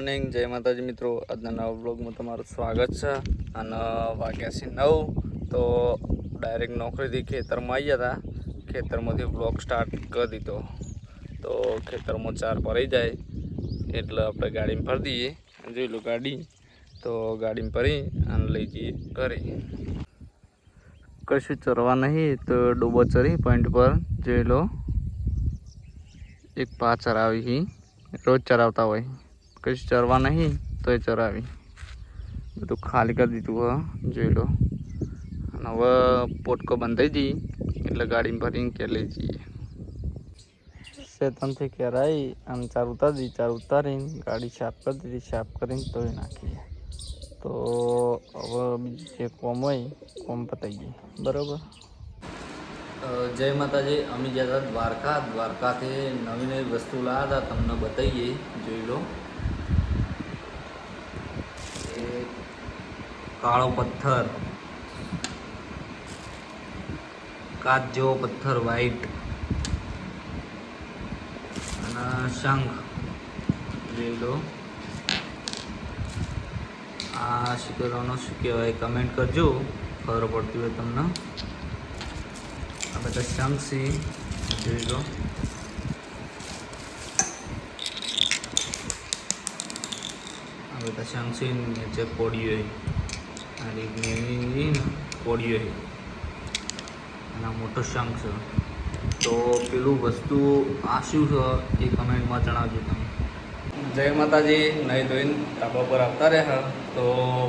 Morning. જય માતાજી મિત્રો. આજના નવા બ્લોગમાં તમારું સ્વાગત છે. અને વાગ્યા છે નવ, તો ડાયરેક્ટ નોકરીથી ખેતરમાં આવી ગયા હતા. ખેતરમાંથી બ્લોગ સ્ટાર્ટ કરી દીધો. તો ખેતરમાં ચાર ભરાઈ જાય, એટલે આપણે ગાડીમાં ભરી દઈએ. જોઈ લો ગાડી. તો ગાડીમાં ભરી અને લઈ જઈએ ઘરે. કશું ચરવા નહીં, તો ડૂબો ચરી પોઈન્ટ પર. જોઈ લો. એક પા ચરાવી રોજ ચરાવતા હોય. કશું ચરવા નહીં, તોય ચરાવી. બધું ખાલી કરી દીધું, હ. જોઈ લો. અને હવે પોટકો બંધાઈ જઈએ એટલે ગાડીમાં ભરીને કે લઈ જઈએ. શેતનથી કેરાઈ અને ચાર ઉતારી દીધી ચાર ઉતારીને ગાડી સાફ કરી દીધી, સાફ કરીને ધોઈ નાખીએ. તો હવે બીજું જે કોમ હોય, કોમ પતાઈ ગઈ. બરાબર? જય માતાજી. અમે ગયા હતા દ્વારકા. દ્વારકાથી નવી નવી વસ્તુ લાવ્યા હતા, તમને બતાવીએ. જોઈ લો. કાળો પથ્થર. કાચ જેવો પથ્થર વ્હાઈટ અને શંખ. જોઈ લો આ શું કરવાનો શું કહેવાય? કમેન્ટ કરજો. ખબર પડતી હોય તમને. આ બધા શંખ છે. જોઈ લો આ બધા શંખ છે. નીચે કોડીઓ રીતની કોડીઓ છે. એના મોટો શંખ છે. તો પેલું વસ્તુ આ શું છે એ કમેન્ટમાં જણાવજો તમે. જય માતાજી નહીં ધોઈને ધાબા પર આવતા રહ્યા. તો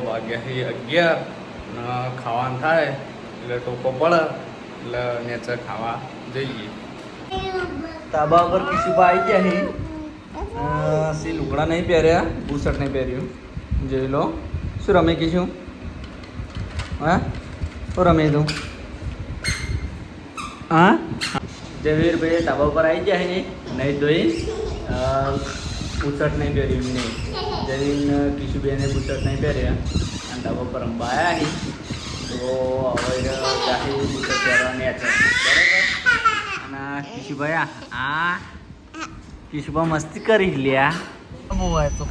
વાગ્યાથી અગિયાર ખાવાનું થાય એટલે ટોકો પડે એટલે નેચર ખાવા જઈએ. તાબા પર કિશુભા આવી ગયા છે સી લુગડા નહીં પહેર્યા બુશર્ટ નહીં પહેર્યું. જોઈ લો. શું રમે કીશું? હા? તો રમે તું? હા? જયવીરભાઈ ધાબા પર આવી ગયા છે નહીં ધોઈ બુશર્ટ નહીં પહેર્યું નહીં જમીન કિશુબેને બુશર્ટ નહીં પહેર્યા. અને ધાબા પર રમવા આવ્યા નહીં તો હવે જાહી બુશર્ટ પહેરવાની છે. બરાબર? અને કિશુભાઈ આ કિશુભા મસ્તી કરી લ્યા.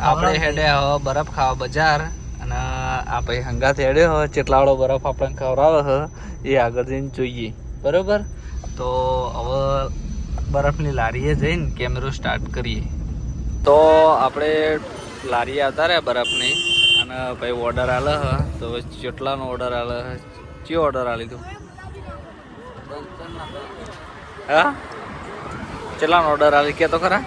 આપણે હેડે હવે બરફ ખાવા બજાર. આ ભાઈ હંગાત હેડ્યો હ ચેટલાવાળો બરફ આપણને ખવડાવે હ એ આગળ જઈને જોઈએ. બરાબર? તો હવે બરફની લારીએ જઈને કેમેરો સ્ટાર્ટ કરીએ. તો આપણે લારીએ આવતા રહ્યા બરફની, અને ભાઈ ઓર્ડર આલે હ તો ચેટલાનો ઓર્ડર આલે હ ચી ઓર્ડર આલી તું? હા? ચેટલાનો ઓર્ડર આલી કે તો ખરા?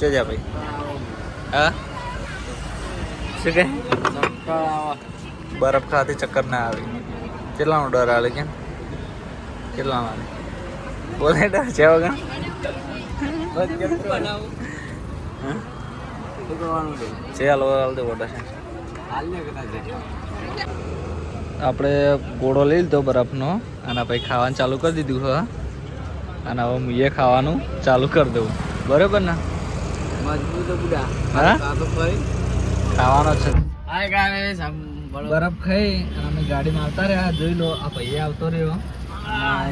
જો ભાઈ. હા? શું બરફ ખાવાથી ચક્કર ના આવે. કેટલાનો ડર આવે કેમ? કેટલાનો આલે બોલે ડર છે વગર ચાલો હાલ દે ઓર્ડર આપણે ગોળો લઈ લીધો બરફનો અને પછી ખાવાનું ચાલુ કરી દીધું હ. અને હવે હું એ ખાવાનું ચાલુ કરી દઉં. બરાબર ને? હા? ખાવાનો છે. બરફ ખાઈ અને અમે ગાડીમાં આવતા રહ્યા. જોઈ લો આ ભાઈ આવતો રહ્યો.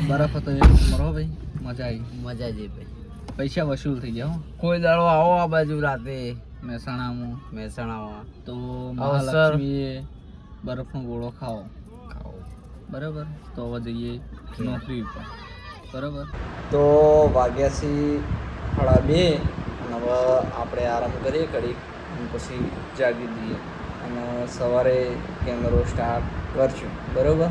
બરફ હતો મરો ભાઈ. મજા આવી. મજા જઈ ભાઈ. પૈસા વસૂલ થઈ ગયા હો. કોઈ દાડો આવો આ બાજુ રાતે. મહેસાણામાં. મહેસાણામાં. તો મહાલક્ષ્મીએ બરફનો ગોળો ખાઓ ખાઓ બરાબર? તો હવે જઈએ નોકરી ઉપર. બરાબર? તો વાગ્યા ખડા બે. અને હવે આપણે આરામ કરીએ ઘડીક. અને પછી જાગી દઈએ અને સવારે કેમેરો સ્ટાર્ટ કરશું. બરાબર?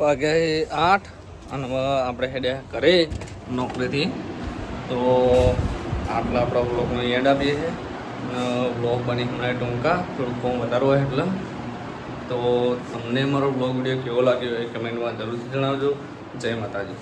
વાગ્યા આઠ અને આપણે હેડ્યા ઘરે નોકરીથી. તો આટલા આપણા બ્લોગનો એન્ડ આપીએ છીએ. બ્લોગ બની હમણાં ટૂંકા, થોડુંક કોમ વધારો હોય એટલે. તો તમને મારો બ્લોગ વીડિયો કેવો લાગ્યો એ કમેન્ટમાં જરૂરથી જણાવજો. જય માતાજી.